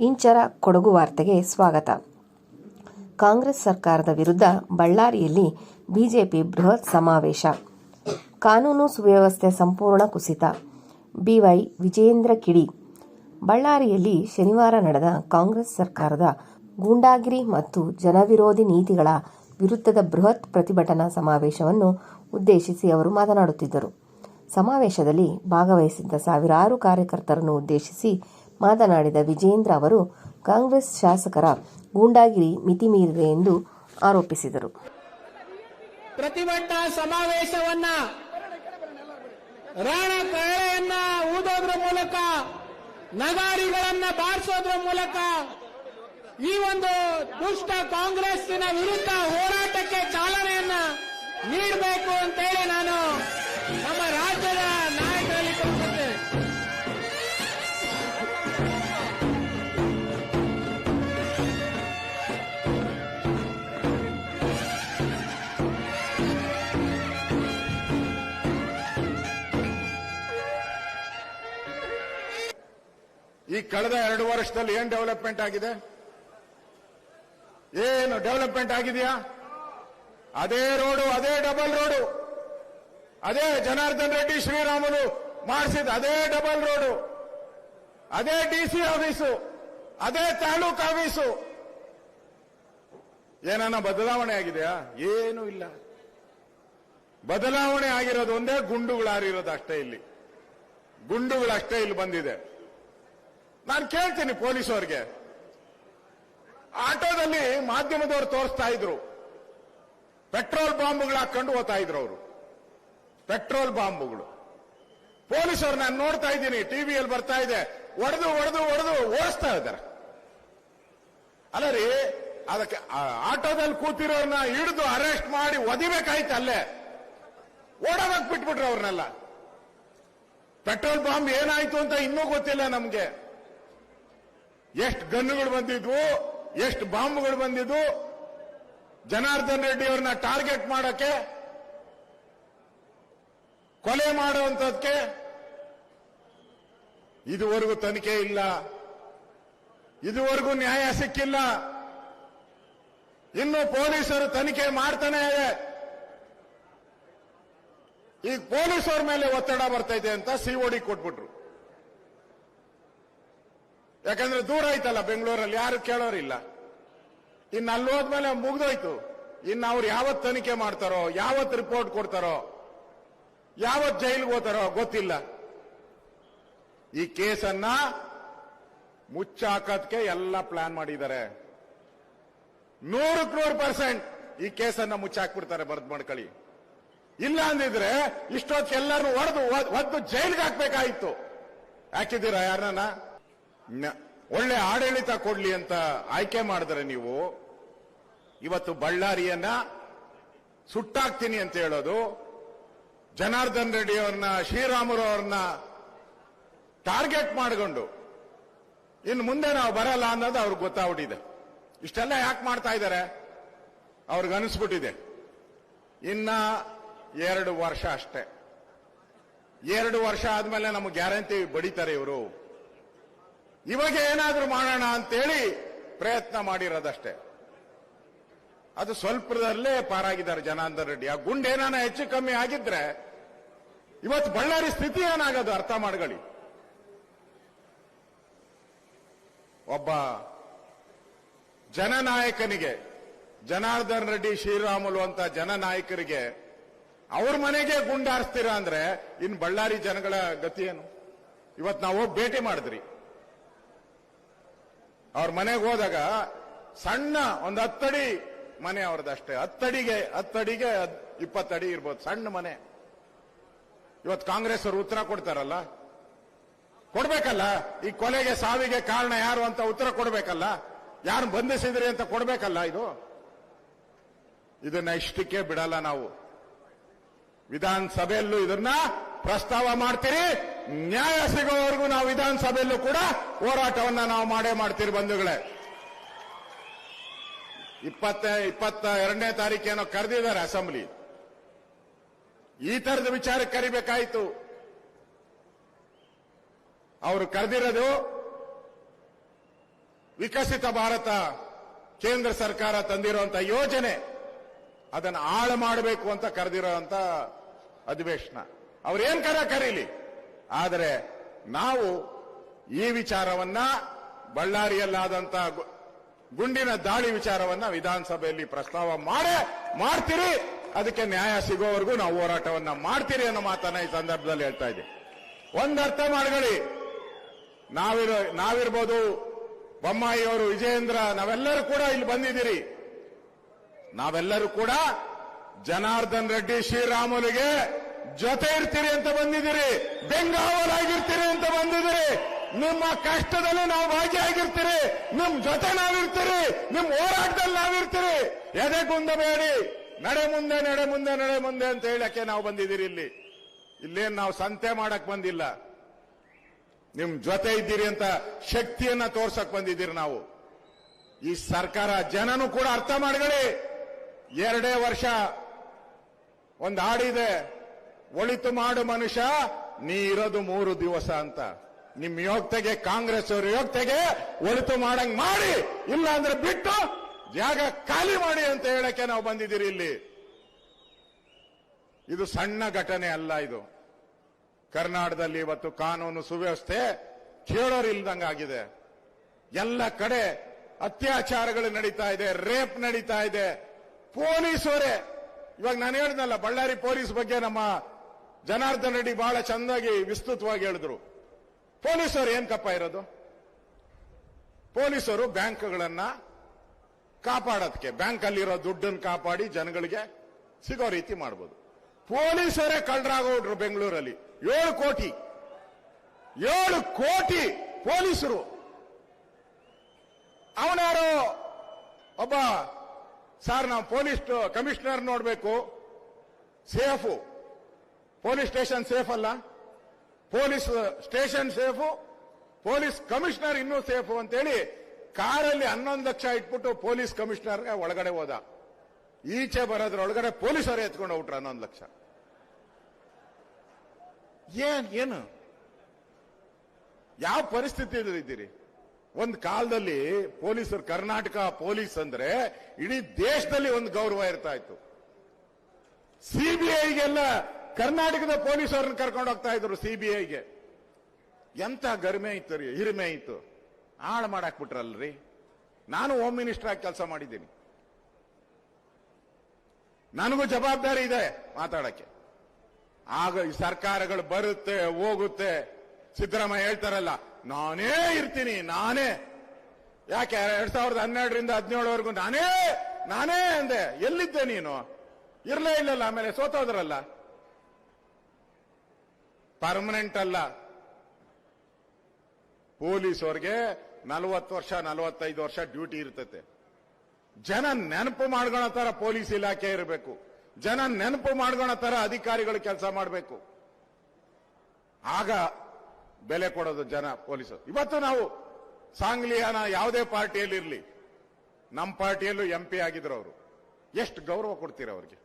ಇಂಚರ ಕೊಡಗು ವಾರ್ತೆಗೆ ಸ್ವಾಗತ. ಕಾಂಗ್ರೆಸ್ ಸರ್ಕಾರದ ವಿರುದ್ಧ ಬಳ್ಳಾರಿಯಲ್ಲಿ ಬಿಜೆಪಿ ಬೃಹತ್ ಸಮಾವೇಶ. ಕಾನೂನು ಸುವ್ಯವಸ್ಥೆ ಸಂಪೂರ್ಣ ಕುಸಿತ. ಬಿವೈ ವಿಜೇಂದ್ರ ಕಿಡಿ. ಬಳ್ಳಾರಿಯಲ್ಲಿ ಶನಿವಾರ ನಡೆದ ಕಾಂಗ್ರೆಸ್ ಸರ್ಕಾರದ ಗೂಂಡಾಗಿರಿ ಮತ್ತು ಜನವಿರೋಧಿ ನೀತಿಗಳ ವಿರುದ್ಧದ ಬೃಹತ್ ಪ್ರತಿಭಟನಾ ಸಮಾವೇಶವನ್ನು ಉದ್ದೇಶಿಸಿ ಅವರು ಮಾತನಾಡುತ್ತಿದ್ದರು. ಸಮಾವೇಶದಲ್ಲಿ ಭಾಗವಹಿಸಿದ್ದ ಸಾವಿರಾರು ಕಾರ್ಯಕರ್ತರನ್ನು ಉದ್ದೇಶಿಸಿ ಮಾತನಾಡಿದ ವಿಜೇಂದ್ರ ಅವರು, ಕಾಂಗ್ರೆಸ್ ಶಾಸಕರ ಗೂಂಡಾಗಿರಿ ಮಿತಿಮೀರಿದೆ ಎಂದು ಆರೋಪಿಸಿದರು. ಪ್ರತಿಭಟನಾ ಸಮಾವೇಶವನ್ನ ರಾಣ ಕಳೆಯನ್ನ ಊದೋದ್ರ ಮೂಲಕ, ನಗಾರಿಗಳನ್ನ ಬಾರಿಸೋದ್ರ ಮೂಲಕ, ಈ ಒಂದು ದುಷ್ಟ ಕಾಂಗ್ರೆಸ್ಸಿನ ವಿರುದ್ಧ ಹೋರಾಟಕ್ಕೆ ಚಾಲನೆಯನ್ನ ನೀಡಬೇಕು ಅಂತೇಳಿ ನಾನು ನಮ್ಮ ಈ ಕಳೆದ ಎರಡು ವರ್ಷದಲ್ಲಿ ಏನ್ ಡೆವಲಪ್ಮೆಂಟ್ ಆಗಿದೆ? ಏನು ಡೆವಲಪ್ಮೆಂಟ್ ಆಗಿದೆಯಾ? ಅದೇ ರೋಡು, ಅದೇ ಡಬಲ್ ರೋಡು. ಅದೇ ಜನಾರ್ದನ್ ರೆಡ್ಡಿ ಶ್ರೀರಾಮುಲು ಮಾಡಿಸಿದ ಅದೇ ಡಬಲ್ ರೋಡು. ಅದೇ ಡಿಸಿ ಆಫೀಸು, ಅದೇ ತಾಲೂಕು ಆಫೀಸು. ಏನನ್ನ ಬದಲಾವಣೆ ಆಗಿದೆಯಾ? ಏನೂ ಇಲ್ಲ. ಬದಲಾವಣೆ ಆಗಿರೋದು ಒಂದೇ ಗುಂಡುಗಳಾರಿರೋದು ಅಷ್ಟೇ ಇಲ್ಲಿ. ಗುಂಡುಗಳಷ್ಟೇ ಇಲ್ಲಿ ಬಂದಿದೆ. ನಾನು ಕೇಳ್ತೀನಿ ಅವರಿಗೆ ಆಟೋದಲ್ಲಿ ಮಾಧ್ಯಮದವರು ತೋರಿಸ್ತಾ ಇದ್ರು. ಪೆಟ್ರೋಲ್ ಬಾಂಬ್ಗಳು ಹಾಕೊಂಡು ಓದ್ತಾ ಇದ್ರು ಅವರು. ಪೆಟ್ರೋಲ್ ಬಾಂಬ್ಗಳು. ಪೊಲೀಸರು ನಾನು ನೋಡ್ತಾ ಇದ್ದೀನಿ, ಟಿವಿಯಲ್ಲಿ ಬರ್ತಾ ಇದೆ. ಒಡೆದು ಒಡೆದು ಒಡೆದು ಓಡಿಸ್ತಾ ಇದ್ದಾರೆ. ಅಲ್ಲ ರೀ, ಅದಕ್ಕೆ ಆಟೋದಲ್ಲಿ ಕೂತಿರೋರ್ನ ಹಿಡಿದು ಅರೆಸ್ಟ್ ಮಾಡಿ ಒದಿಬೇಕಾಯ್ತು ಅಲ್ಲೇ. ಓಡೋದಕ್ಕೆ ಬಿಟ್ಬಿಟ್ರು ಅವ್ರನ್ನೆಲ್ಲ. ಪೆಟ್ರೋಲ್ ಬಾಂಬ್ ಏನಾಯ್ತು ಅಂತ ಇನ್ನೂ ಗೊತ್ತಿಲ್ಲ ನಮ್ಗೆ. ಎಷ್ಟು ಗನ್ನುಗಳು ಬಂದಿದ್ವು, ಎಷ್ಟು ಬಾಂಬ್ಗಳು ಬಂದಿದ್ವು, ಜನಾರ್ದನ್ ರೆಡ್ಡಿ ಅವ್ರನ್ನ ಟಾರ್ಗೆಟ್ ಮಾಡಕ್ಕೆ, ಕೊಲೆ ಮಾಡುವಂತದಕ್ಕೆ ಇದುವರೆಗೂ ತನಿಖೆ ಇಲ್ಲ. ಇದುವರೆಗೂ ನ್ಯಾಯ ಸಿಕ್ಕಿಲ್ಲ. ಇನ್ನು ಪೊಲೀಸರು ತನಿಖೆ ಮಾಡ್ತಾನೆ ಇದೆ. ಈಗ ಪೊಲೀಸರ ಮೇಲೆ ಒತ್ತಡ ಬರ್ತೈತೆ ಅಂತ ಸಿಒಡಿ ಕೊಟ್ಬಿಟ್ರು. ಯಾಕಂದ್ರೆ ದೂರ ಆಯ್ತಲ್ಲ ಬೆಂಗಳೂರಲ್ಲಿ, ಯಾರು ಕೇಳೋರಿಲ್ಲ. ಇನ್ನು ಅಲ್ಲಿ ಹೋದ್ಮೇಲೆ ಮುಗ್ದೋಯ್ತು. ಇನ್ನು ಅವ್ರು ಯಾವತ್ ತನಿಖೆ ಮಾಡ್ತಾರೋ, ಯಾವತ್ ರಿಪೋರ್ಟ್ ಕೊಡ್ತಾರೋ, ಯಾವತ್ ಜೈಲಿಗೆ ಹೋಗ್ತಾರೋ ಗೊತ್ತಿಲ್ಲ. ಈ ಕೇಸನ್ನ ಮುಚ್ಚಾಕೋದಕ್ಕೆ ಎಲ್ಲ ಪ್ಲಾನ್ ಮಾಡಿದ್ದಾರೆ. ನೂರಕ್ಕೆ ನೂರು ಪರ್ಸೆಂಟ್ ಈ ಕೇಸನ್ನ ಮುಚ್ಚಾಕ್ಬಿಡ್ತಾರೆ ಬರ್ದ್ ಮಾಡ್ಕೊಳ್ಳಿ ಇಲ್ಲ ಅಂದಿದ್ರೆ ಇಷ್ಟೊತ್ತಿಗೆ ಎಲ್ಲರೂ ಹೊಡೆದು ಒದ್ದು ಜೈಲ್ಗೆ ಹಾಕ್ಬೇಕಾಗಿತ್ತು ಹಾಕಿದ್ದೀರಾ ಯಾರನ್ನ ಒಳ್ಳೆ ಆಡಳಿತ ಕೊಡ್ಲಿ ಅಂತ ಆಯ್ಕೆ ಮಾಡಿದ್ರೆ ನೀವು, ಇವತ್ತು ಬಳ್ಳಾರಿಯನ್ನ ಸುಟ್ಟಾಕ್ತೀನಿ ಅಂತ ಹೇಳೋದು, ಜನಾರ್ದನ್ ರೆಡ್ಡಿ ಅವ್ರನ್ನ ಶ್ರೀರಾಮುಲು ಅವ್ರನ್ನ ಟಾರ್ಗೆಟ್ ಮಾಡಿಕೊಂಡು, ಇನ್ನು ಮುಂದೆ ನಾವು ಬರಲ್ಲ ಅನ್ನೋದು ಅವ್ರಿಗೆ ಗೊತ್ತಾಗ್ಬಿಟ್ಟಿದೆ. ಇಷ್ಟೆಲ್ಲ ಯಾಕೆ ಮಾಡ್ತಾ ಇದ್ದಾರೆ ಅವ್ರಿಗೆ ಅನಿಸ್ಬಿಟ್ಟಿದೆ. ಇನ್ನ ಎರಡು ವರ್ಷ ಅಷ್ಟೇ. ಎರಡು ವರ್ಷ ಆದ್ಮೇಲೆ ನಮಗೆ ಗ್ಯಾರಂಟಿ ಬಡಿತಾರೆ ಇವರು. ಇವಾಗ ಏನಾದರೂ ಮಾಡೋಣ ಅಂತೇಳಿ ಪ್ರಯತ್ನ ಮಾಡಿರೋದಷ್ಟೇ. ಅದು ಸ್ವಲ್ಪದಲ್ಲೇ ಪಾರಾಗಿದ್ದಾರೆ ಜನಾರ್ದನ್ ರೆಡ್ಡಿ. ಆ ಗುಂಡು ಏನಾನ ಹೆಚ್ಚು ಕಮ್ಮಿ ಆಗಿದ್ರೆ ಇವತ್ತು ಬಳ್ಳಾರಿ ಸ್ಥಿತಿ ಏನಾಗೋದು ಅರ್ಥ ಮಾಡ್ಕೊಳ್ಳಿ. ಒಬ್ಬ ಜನನಾಯಕನಿಗೆ, ಜನಾರ್ದನ್ ರೆಡ್ಡಿ, ಶ್ರೀರಾಮುಲು ಅಂತ ಜನನಾಯಕರಿಗೆ ಅವ್ರ ಮನೆಗೆ ಗುಂಡಾರಿಸ್ತೀರಾ ಅಂದ್ರೆ, ಇನ್ ಬಳ್ಳಾರಿ ಜನಗಳ ಗತಿ ಏನು? ಇವತ್ತು ನಾವು ಭೇಟಿ ಮಾಡಿದ್ರಿ. ಅವ್ರ ಮನೆಗೆ ಹೋದಾಗ ಸಣ್ಣ ಒಂದು ಹತ್ತಡಿ ಮನೆ ಅವ್ರದ್ದಷ್ಟೇ ಹತ್ತಡಿಗೆ ಹತ್ತಡಿಗೆ ಇಪ್ಪತ್ತಡಿ ಇರ್ಬೋದು, ಸಣ್ಣ ಮನೆ. ಇವತ್ತು ಕಾಂಗ್ರೆಸ್ ಅವರು ಉತ್ತರ ಕೊಡ್ತಾರಲ್ಲ? ಕೊಡ್ಬೇಕಲ್ಲ? ಈ ಕೊಲೆಗೆ ಸಾವಿಗೆ ಕಾರಣ ಯಾರು ಅಂತ ಉತ್ತರ ಕೊಡ್ಬೇಕಲ್ಲ? ಯಾರು ಬಂಧಿಸಿದ್ರಿ ಅಂತ ಕೊಡ್ಬೇಕಲ್ಲ ಇದು? ಇದನ್ನ ಇಷ್ಟಕ್ಕೆ ಬಿಡಲ್ಲ ನಾವು. ವಿಧಾನಸಭೆಯಲ್ಲೂ ಇದನ್ನ ಪ್ರಸ್ತಾವ ಮಾಡ್ತೀರಿ, ನ್ಯಾಯ ಸಿಗೋವರೆಗೂ ನಾವು ವಿಧಾನಸಭೆಯಲ್ಲೂ ಕೂಡ ಹೋರಾಟವನ್ನ ನಾವು ಮಾಡೇ ಮಾಡ್ತೀರಿ ಬಂಧುಗಳೇ. ಇಪ್ಪತ್ತ ಇಪ್ಪತ್ತ ಎರಡನೇ ತಾರೀಕೇನೋ ಕರೆದಿದ್ದಾರೆ ಅಸೆಂಬ್ಲಿ. ಈ ತರದ ವಿಚಾರ ಕರಿಬೇಕಾಯ್ತು. ಅವರು ಕರೆದಿರೋದು, ವಿಕಸಿತ ಭಾರತ ಕೇಂದ್ರ ಸರ್ಕಾರ ತಂದಿರುವಂತಹ ಯೋಜನೆ, ಅದನ್ನು ಆಳ ಮಾಡಬೇಕು ಅಂತ ಕರೆದಿರುವಂತ ಅಧಿವೇಶನ. ಅವ್ರೇನ್ ಕರ ಕರೀಲಿ? ಆದರೆ ನಾವು ಈ ವಿಚಾರವನ್ನ ಬಳ್ಳಾರಿಯಲ್ಲಾದಂತ ಗುಂಡಿನ ದಾಳಿ ವಿಚಾರವನ್ನ ವಿಧಾನಸಭೆಯಲ್ಲಿ ಪ್ರಸ್ತಾವ ಮಾಡೇ ಮಾಡ್ತೀರಿ. ಅದಕ್ಕೆ ನ್ಯಾಯ ಸಿಗೋವರೆಗೂ ನಾವು ಹೋರಾಟವನ್ನ ಮಾಡ್ತೀರಿ ಅನ್ನೋ ಮಾತನ್ನ ಈ ಸಂದರ್ಭದಲ್ಲಿ ಹೇಳ್ತಾ ಇದ್ದೀವಿ ಒಂದರ್ಥ ಮಾಡ್ಕೊಳ್ಳಿ. ನಾವಿರ, ನಾವಿರ್ಬೋದು ಬೊಮ್ಮಾಯಿಯವರು ವಿಜಯೇಂದ್ರ, ನಾವೆಲ್ಲರೂ ಕೂಡ ಇಲ್ಲಿ ಬಂದಿದ್ದೀರಿ. ನಾವೆಲ್ಲರೂ ಕೂಡ ಜನಾರ್ದನ್ ರೆಡ್ಡಿ ಶ್ರೀರಾಮುಲಿಗೆ ಜೊತೆ ಇರ್ತೀರಿ ಅಂತ ಬಂದಿದ್ದೀರಿ. ಬೆಂಗಾವಲಾಗಿರ್ತೀರಿ ಅಂತ ಬಂದಿದ್ದೀರಿ. ನಿಮ್ಮ ಕಷ್ಟದಲ್ಲಿ ನಾವು ಭಾಗಿಯಾಗಿರ್ತೀರಿ. ನಿಮ್ ಜೊತೆ ನಾವಿರ್ತೀರಿ. ನಿಮ್ ಹೋರಾಟದಲ್ಲಿ ನಾವಿರ್ತೀರಿ. ಎದೆ ಕುಂದಬೇಡಿ ನಡೆ ಮುಂದೆ ನಡೆ ಮುಂದೆ ನಡೆ ಮುಂದೆ ಅಂತ ಹೇಳಕ್ಕೆ ನಾವು ಬಂದಿದ್ದೀರಿ ಇಲ್ಲಿ. ಇಲ್ಲೇನ್ ನಾವು ಸಂತೆ ಮಾಡಕ್ ಬಂದಿಲ್ಲ. ನಿಮ್ ಜೊತೆ ಇದ್ದೀರಿ ಅಂತ ಶಕ್ತಿಯನ್ನ ತೋರ್ಸಕ್ ಬಂದಿದ್ದೀರಿ ನಾವು. ಈ ಸರ್ಕಾರ ಜನನು ಕೂಡ ಅರ್ಥ ಮಾಡ್ಕೊಳ್ಳಿ. ಎರಡೇ ವರ್ಷ ಒಂದು ಹಾಡಿದೆ. ಒಳಿತು ಮಾಡು ಮನುಷ್ಯ, ನೀ ಇರೋದು ಮೂರು ದಿವಸ ಅಂತ. ನಿಮ್ ಯೋಗ್ತೆಗೆ ಕಾಂಗ್ರೆಸ್ ಅವ್ರ ಯೋಗ್ತೆಗೆ ಒಳಿತು ಮಾಡಂಗ್ ಮಾಡಿ ಇಲ್ಲ ಅಂದ್ರೆ ಬಿಟ್ಟು ಜಾಗ ಖಾಲಿ ಮಾಡಿ ಅಂತ ಹೇಳಕ್ಕೆ ನಾವು ಬಂದಿದ್ದೀರಿ ಇಲ್ಲಿ. ಇದು ಸಣ್ಣ ಘಟನೆ ಅಲ್ಲ ಇದು. ಕರ್ನಾಟಕದಲ್ಲಿ ಇವತ್ತು ಕಾನೂನು ಸುವ್ಯವಸ್ಥೆ ಕೇಳೋರಿಲ್ದಂಗಾಗಿದೆ ಎಲ್ಲ ಕಡೆ ಅತ್ಯಾಚಾರಗಳು ನಡೀತಾ ಇದೆ, ರೇಪ್ ನಡೀತಾ ಇದೆ. ಪೊಲೀಸರೇ ಇವಾಗ ನಾನು ಹೇಳಿದ್ನಲ್ಲ ಬಳ್ಳಾರಿ ಪೊಲೀಸ್ ಬಗ್ಗೆ ನಮ್ಮ ಜನಾರ್ದನ್ ರೆಡ್ಡಿ ಬಹಳ ಚೆನ್ನಾಗಿ ವಿಸ್ತೃತವಾಗಿ ಹೇಳಿದ್ರು. ಪೊಲೀಸರು ಏನ್ ಕಪ್ಪ ಇರೋದು? ಪೊಲೀಸರು ಬ್ಯಾಂಕ್ಗಳನ್ನ ಕಾಪಾಡೋದಕ್ಕೆ ಬ್ಯಾಂಕ್ ಅಲ್ಲಿರೋ ದುಡ್ಡನ್ನು ಕಾಪಾಡಿ ಜನಗಳಿಗೆ ಸಿಗೋ ರೀತಿ ಮಾಡ್ಬೋದು. ಪೊಲೀಸರೇ ಕಳ್ಳರಾಗೋಡ್ರು ಬೆಂಗಳೂರಲ್ಲಿ. ಏಳು ಕೋಟಿ. ಏಳು ಕೋಟಿ ಪೊಲೀಸರು. ಅವನಾರು ಒಬ್ಬ, ಸರ್, ನಾವು ಪೊಲೀಸ್ ಕಮಿಷನರ್ ನೋಡಬೇಕು. ಸೇಫು. ಪೊಲೀಸ್ ಸ್ಟೇಷನ್ ಸೇಫ್ ಅಲ್ಲ. Police station safe, police commissioner ಇನ್ನೂ ಸೇಫು ಅಂತೇಳಿ ಕಾರಲ್ಲಿ ಹನ್ನೊಂದು ಲಕ್ಷ ಇಟ್ಬಿಟ್ಟು ಪೊಲೀಸ್ ಕಮಿಷನರ್ಗೆ ಒಳಗಡೆ ಹೋದ. ಈಚೆ ಬರೋದ್ರೊಳಗಡೆ ಪೊಲೀಸರೇ ಎತ್ಕೊಂಡು ಹೋಗ್ಬಿಟ್ರು ಹನ್ನೊಂದು ಲಕ್ಷ. ಏನ್, ಏನು? ಯಾವ ಪರಿಸ್ಥಿತಿಯಲ್ಲಿ ಇದ್ದೀರಿ? ಒಂದು ಕಾಲದಲ್ಲಿ ಪೊಲೀಸರು, ಕರ್ನಾಟಕ ಪೊಲೀಸ್ ಅಂದ್ರೆ ಇಡೀ ದೇಶದಲ್ಲಿ ಒಂದು ಗೌರವ ಇರ್ತಾ ಇತ್ತು. ಸಿಬಿಐಗೆಲ್ಲ ಕರ್ನಾಟಕದ ಪೊಲೀಸರನ್ನ ಕರ್ಕೊಂಡು ಹೋಗ್ತಾ ಇದ್ರು ಸಿಬಿಐಗೆ ಎಂತ ಗರ್ಮೆ ಇತ್ತು ರೀ, ಹಿರಿಮೆ ಇತ್ತು. ಹಾಳು ಮಾಡಾಕ್ಬಿಟ್ರಲ್ರಿ. ನಾನು ಹೋಮ್ ಮಿನಿಸ್ಟರ್ ಆಗಿ ಕೆಲಸ ಮಾಡಿದ್ದೀನಿ. ನನಗೂ ಜವಾಬ್ದಾರಿ ಇದೆ ಮಾತಾಡಕ್ಕೆ. ಆಗ ಈ ಸರ್ಕಾರಗಳು ಬರುತ್ತೆ, ಹೋಗುತ್ತೆ. ಸಿದ್ದರಾಮಯ್ಯ ಹೇಳ್ತಾರಲ್ಲ, ನಾನೇ ಇರ್ತೀನಿ, ನಾನೇ. ಯಾಕೆ, ಎರಡ್ ಸಾವಿರದ ಹನ್ನೆರಡರಿಂದ ಹದಿನೇಳವರೆಗೂ ನಾನೇ ನಾನೇ ಅಂದೆ. ಎಲ್ಲಿದ್ದೆ ನೀನು? ಇರ್ಲೇ ಇಲ್ಲಲ್ಲ, ಆಮೇಲೆ ಸೋತೋದ್ರಲ್ಲ? ಪರ್ಮನೆಂಟ್ ಅಲ್ಲ. ಪೊಲೀಸ್ ಅವ್ರಿಗೆ ನಲವತ್ತು ವರ್ಷ, ನಲವತ್ತೈದು ವರ್ಷ ಡ್ಯೂಟಿ ಇರ್ತತೆ. ಜನ ನೆನಪು ಮಾಡ್ಕೊಳೋ ತರ ಪೊಲೀಸ್ ಇಲಾಖೆ ಇರಬೇಕು. ಜನ ನೆನಪು ಮಾಡ್ಕೊಳೋ ತರ ಅಧಿಕಾರಿಗಳು ಕೆಲಸ ಮಾಡಬೇಕು. ಆಗ ಬೆಲೆ ಕೊಡೋದು ಜನ ಪೊಲೀಸ್ ಇವತ್ತು ನಾವು ಸಾಂಗ್ಲಿಯಾನ ಯಾವುದೇ ಪಾರ್ಟಿಯಲ್ಲಿ ಇರಲಿ ನಮ್ಮ ಪಾರ್ಟಿಯಲ್ಲೂ ಎಂ ಪಿ ಆಗಿದ್ರು ಅವರು. ಎಷ್ಟು ಗೌರವ ಕೊಡ್ತೀರ ಅವ್ರಿಗೆ?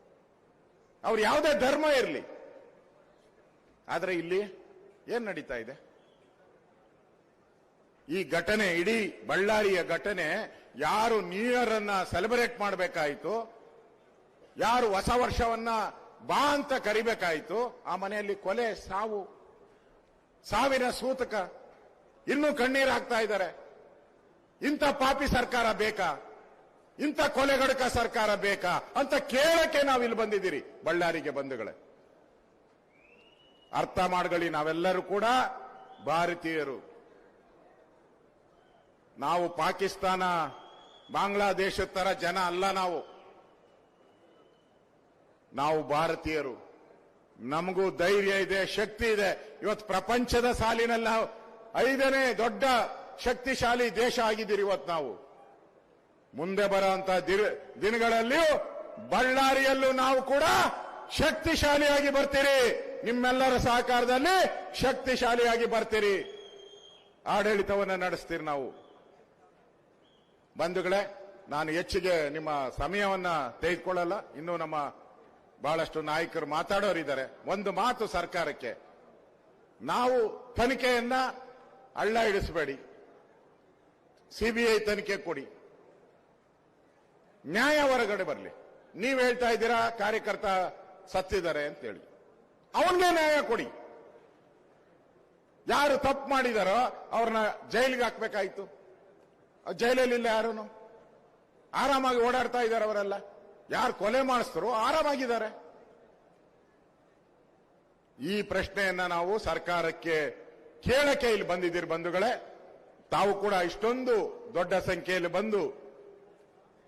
ಅವ್ರು ಯಾವುದೇ ಧರ್ಮ ಇರಲಿ ಆದ್ರೆ ಇಲ್ಲಿ ಏನ್ ನಡೀತಾ ಇದೆ? ಈ ಘಟನೆ, ಇಡೀ ಬಳ್ಳಾರಿಯ ಘಟನೆ, ಯಾರು ನ್ಯೂ ಇಯರ್ ಅನ್ನ ಸೆಲೆಬ್ರೇಟ್ ಮಾಡಬೇಕಾಯಿತು? ಯಾರು ಹೊಸ ವರ್ಷವನ್ನ ಬಾ ಅಂತ ಕರಿಬೇಕಾಯಿತು? ಆ ಮನೆಯಲ್ಲಿ ಕೊಲೆ, ಸಾವು, ಸಾವಿನ ಸೂತಕ. ಇನ್ನೂ ಕಣ್ಣೀರು ಹಾಕ್ತಾ ಇದ್ದಾರೆ. ಇಂಥ ಪಾಪಿ ಸರ್ಕಾರ ಬೇಕಾ? ಇಂಥ ಕೊಲೆಗಡಕ ಸರ್ಕಾರ ಬೇಕಾ? ಅಂತ ಕೇಳಕ್ಕೆ ನಾವು ಇಲ್ಲಿ ಬಂದಿದ್ದೀರಿ, ಬಳ್ಳಾರಿಗೆ ಬಂಧುಗಳೇ. ಅರ್ಥ ಮಾಡ್ಕೊಳ್ಳಿ ನಾವೆಲ್ಲರೂ ಕೂಡ ಭಾರತೀಯರು. ನಾವು ಪಾಕಿಸ್ತಾನ ಬಾಂಗ್ಲಾದೇಶದ ತರ ಜನ ಅಲ್ಲ ನಾವು. ನಾವು ಭಾರತೀಯರು. ನಮಗೂ ಧೈರ್ಯ ಇದೆ, ಶಕ್ತಿ ಇದೆ. ಇವತ್ತು ಪ್ರಪಂಚದ ಸಾಲಿನಲ್ಲಿ ನಾವು ಐದನೇ ದೊಡ್ಡ ಶಕ್ತಿಶಾಲಿ ದೇಶ ಆಗಿದ್ದೀರಿ ಇವತ್ತು ನಾವು. ಮುಂದೆ ಬರುವಂತಹ ದಿನಗಳಲ್ಲಿಯೂ ಬಳ್ಳಾರಿಯಲ್ಲೂ ನಾವು ಕೂಡ ಶಕ್ತಿಶಾಲಿಯಾಗಿ ಬರ್ತೀರಿ. ನಿಮ್ಮೆಲ್ಲರ ಸಹಕಾರದಲ್ಲಿ ಶಕ್ತಿಶಾಲಿಯಾಗಿ ಬರ್ತೀರಿ. ಆಡಳಿತವನ್ನು ನಡೆಸ್ತೀರಿ ನಾವು. ಬಂಧುಗಳೇ, ನಾನು ಹೆಚ್ಚಿಗೆ ನಿಮ್ಮ ಸಮಯವನ್ನ ತೆಗೆದುಕೊಳ್ಳಲ್ಲ. ಇನ್ನೂ ನಮ್ಮ ಬಹಳಷ್ಟು ನಾಯಕರು ಮಾತಾಡೋರಿದ್ದಾರೆ. ಒಂದು ಮಾತು ಸರ್ಕಾರಕ್ಕೆ. ನಾವು ತನಿಖೆಯನ್ನ ಹಳ್ಳ ಇಡಿಸಬೇಡಿ ಸಿಬಿಐ ತನಿಖೆ ಕೊಡಿ. ನ್ಯಾಯ ಹೊರಗಡೆ ಬರಲಿ. ನೀವು ಹೇಳ್ತಾ ಇದ್ದೀರಾ, ಕಾರ್ಯಕರ್ತ ಸತ್ತಿದ್ದಾರೆ ಅಂತ ಹೇಳಿ ಅವನ್ಗೆ ನ್ಯಾಯ ಕೊಡಿ. ಯಾರು ತಪ್ಪು ಮಾಡಿದಾರೋ ಅವ್ರನ್ನ ಜೈಲಿಗೆ ಹಾಕ್ಬೇಕಾಯ್ತು. ಜೈಲಲ್ಲಿಲ್ಲ ಯಾರೂ ಆರಾಮಾಗಿ ಓಡಾಡ್ತಾ ಇದ್ದಾರೆ ಅವರೆಲ್ಲ. ಯಾರು ಕೊಲೆ ಮಾಡಿಸ್ತಾರೋ ಆರಾಮಾಗಿದ್ದಾರೆ. ಈ ಪ್ರಶ್ನೆಯನ್ನ ನಾವು ಸರ್ಕಾರಕ್ಕೆ ಕೇಳಕ್ಕೆ ಇಲ್ಲಿ ಬಂದಿದ್ದೀರಿ ಬಂಧುಗಳೇ. ತಾವು ಕೂಡ ಇಷ್ಟೊಂದು ದೊಡ್ಡ ಸಂಖ್ಯೆಯಲ್ಲಿ ಬಂದು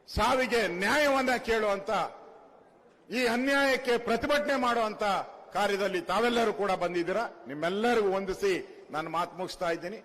ಸಾವಿಗೆ ನ್ಯಾಯವನ್ನ ಕೇಳುವಂತ, ಈ ಅನ್ಯಾಯಕ್ಕೆ ಪ್ರತಿಭಟನೆ ಮಾಡುವಂತ ಕಾರ್ಯದಲ್ಲಿ ತಾವೆಲ್ಲರೂ ಕೂಡ ಬಂದಿದ್ದೀರಾ? ನಿಮ್ಮೆಲ್ಲರಿಗೂ ವಂದಿಸಿ ನಾನು ಮಾತು ಮುಗಿಸ್ತಾ ಇದ್ದೀನಿ.